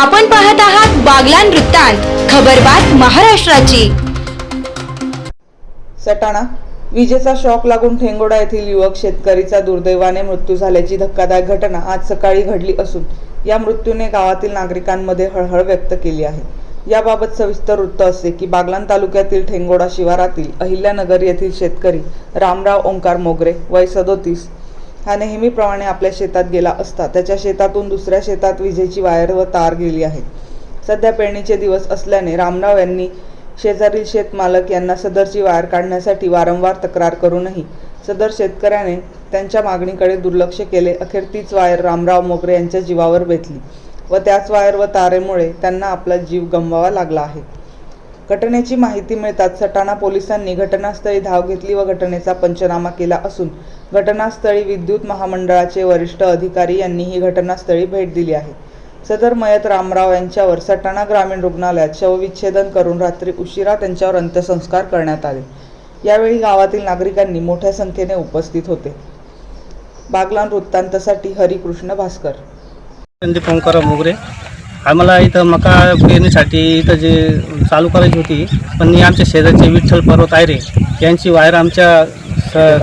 आपण पाहत आहात बागलान वृत्तांत खबरबात महाराष्ट्राची. सटाणा विजेचा शॉक लागून ठेंगोडा येथील युवक शेतकरीचा दुर्दैवाने मृत्यू झाल्याची धक्कादायक घटना आज सकाळी घडली असून या मृत्यूने गावातील नागरिकांमध्ये हळहळ व्यक्त केली आहे. याबाबत सविस्तर वृत्त असे की बागलान तालुक्यातील ठेंगोडा शिवारातील अहिल्यानगर येथील शेतकरी रामराव ओंकार मोगरे वय सदोतीस हा नेहमीप्रमाणे आपल्या शेतात गेला असता. त्याच्या शेतातून दुसऱ्या शेतात विजेची वायर व तार गेली आहे सध्या पेरणीचे दिवस असल्याने रामराव यांनी शेजारील शेतमालक यांना सदरची वायर काढण्यासाठी वारंवार तक्रार करूनही सदर शेतकऱ्याने त्यांच्या मागणीकडे दुर्लक्ष केले. अखेर तीच वायर रामराव मोगरे यांच्या जीवावर बेतली व त्याच वायर व तारेमुळे त्यांना आपला जीव गमवावा लागला आहे. घटनेची माहिती मिळताच सटाणा पोलिसांनी घटनास्थळी धाव घेतली व घटनेचा पंचनामा केला असून घटनास्थळी विद्युत महामंडळाचे वरिष्ठ अधिकारी यांनी ही घटनास्थळी भेट दिली आहे. सदर मयत रामराव यांच्यावर सटाणा ग्रामीण रुग्णालयात शवविच्छेदन करून रात्री उशिरा त्यांच्यावर अंत्यसंस्कार करण्यात आले. यावेळी गावातील नागरिकांनी मोठ्या संख्येने उपस्थित होते. बागलान वृत्तांतसाठी हरिकृष्ण भास्कर. मोगरे. आम्हाला इथं मका पेरणीसाठी इथं जे चालू करायची होती पण मी आमच्या शेजारचे विठ्ठल पर्वत आयरे यांची वायर आमच्या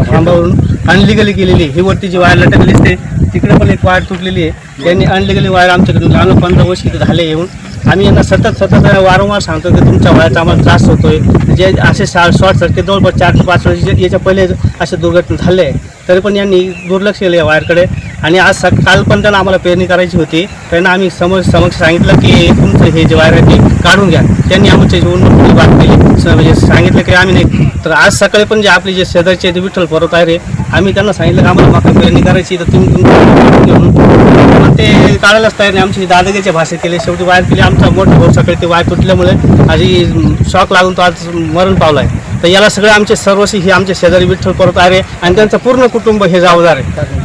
खांबावरून अनलिगली गेलेली ही वरती जी वायर लटकली असते तिकडे पण एक वायर तुटलेली आहे. त्यांनी अनलिगली वायर आमच्याकडून लहान पंधरा वर्ष इथं झाले येऊन. आम्ही यांना सतत सतत वारंवार सांगतो की तुमच्या वयाचा आम्हाला त्रास होतोय. जे असे शा शॉर्ट सर्किट जवळपास चार ते पाच वर्ष याच्या पहिले असे दुर्घटना झाले. आहे. तरी पण यांनी दुर्लक्ष केलं या वायरकडे. आणि आज सक काल पण त्यांना आम्हाला पेरणी करायची होती. त्यांना आम्ही समज समक्ष सांगितलं की तुमचं हे जे वायर आहे ते काढून घ्या. त्यांनी आमच्या जीवन बात केली म्हणजे सांगितलं की आम्ही नाही. तर आज सकाळी पण जे आपले जे शेजारचे ते विठ्ठल परत आहे रे आम्ही त्यांना सांगितलं की आम्हाला मका पेरणी करायची तर तुम्ही तुमचं ते काढायलाच तयार नाही. आमची दादागिरीच्या भाषेत केली. शेवटी वायर केली. आमचा मोठा भाऊ सकाळी ते वायर तुटल्यामुळे आधी शॉक लागून तो आज मरण पावला आहे. तर याला सगळे आमचे सर्वस्वी हे आमचे शेजारी विठ्ठल परत आहे आणि त्यांचं पूर्ण कुटुंब हे जबाबदार आहे.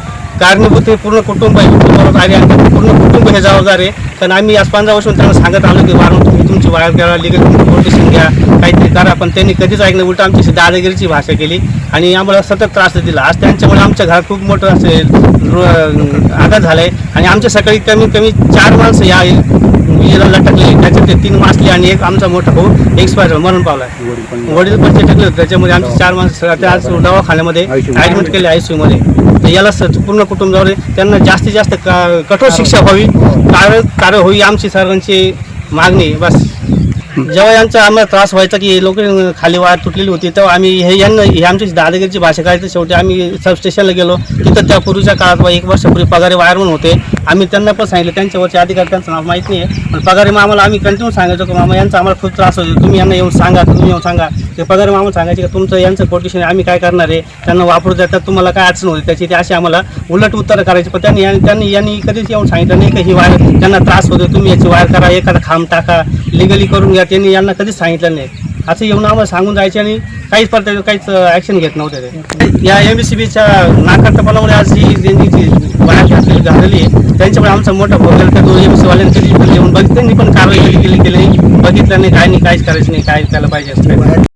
कारणीभूत हे पूर्ण कुटुंब आहे. कुटुंबावर आले आणि त्यांचं पूर्ण कुटुंब हे जबाबदार आहे. कारण आम्ही आज पंधरा वर्षून त्यांना सांगत आलो की वारंवार तुम्ही तुमची वायर करा लिगल प्रोटेक्शन घ्या काहीतरी करा. पण त्यांनी कधीच ऐकलं उलट आमची दादागिरीची भाषा केली आणि आम्हाला सतत त्रास दिला. आज त्यांच्यामुळे आमच्या घरात खूप मोठं असे आघात झाला आहे आणि आमच्या सकाळी कमीत कमी चार माणसं या विजेला लटकले त्याच्यात ते तीन मासले आणि एक आमचा मोठा भाऊ एक्सपायर मरण पावला. वडील पण ते टाकले होते. त्याच्यामध्ये आमचे चार माणसं ते आज दवाखान्यामध्ये ॲडमिट केले आय सी मध्ये. तर याला स- पूर्ण कुटुंबावर त्यांना जास्तीत जास्त का- कठोर शिक्षा व्हावी. कारण कारण होई आमची सर्वांची मागणी. बस. जेव्हा यांचा आम्हाला त्रास व्हायचा की लोक खाली वायर तुटलेली होती तेव्हा आम्ही हे यांना हे आमची दादागिरीची भाषा करायची शेवटी आम्ही सबस्टेशनला गेलो. तिथं त्या पूर्वीच्या काळात एक वर्षापूर्वी पगारे वायरमन होते. आम्ही त्यांना पण सांगितलं त्यांच्यावरचे अधिकारी त्यांचं नाव माहीत नाही आहे. पण पगारी मामाला आम्ही कंटिन्यू सांगायचो की मामा यांचा आम्हाला खूप त्रास होतो तुम्ही यांना येऊन सांगा तुम्ही येऊन सांगा. ते पगारी मामा सांगायचे की तुमचं यांचं कोटेशन आम्ही काय करणार आहे? त्यांना वापरू देतात तुम्हाला काय अडचण होती त्याची ते असे आम्हाला उलट उत्तरं करायची. पण त्यांनी त्यांनी यांनी कधीच येऊन सांगितलं नाही की ही वायर त्यांना त्रास होतो तुम्ही याची वायर करा एखादा खांब टाका लिगली करून घ्या. त्यांनी यांना कधीच सांगितलं नाही. असं येऊन आम्हाला सांगून जायचे आणि काहीच परत काहीच ॲक्शन घेत नव्हते ते. या एम बी सी बीच्या नाकारटपणामुळे आज ही त्यांची जी वायर घातलेली आहे त्यांच्यामुळे आमचा मोठा भोगेल त्या दोन एम सी वाल्यांनी कधी पण येऊन बघितलं त्यांनी पण कारवाई केली केली नाही बघितलं नाही काय नाही काहीच करायचं नाही काय त्याला पाहिजे असं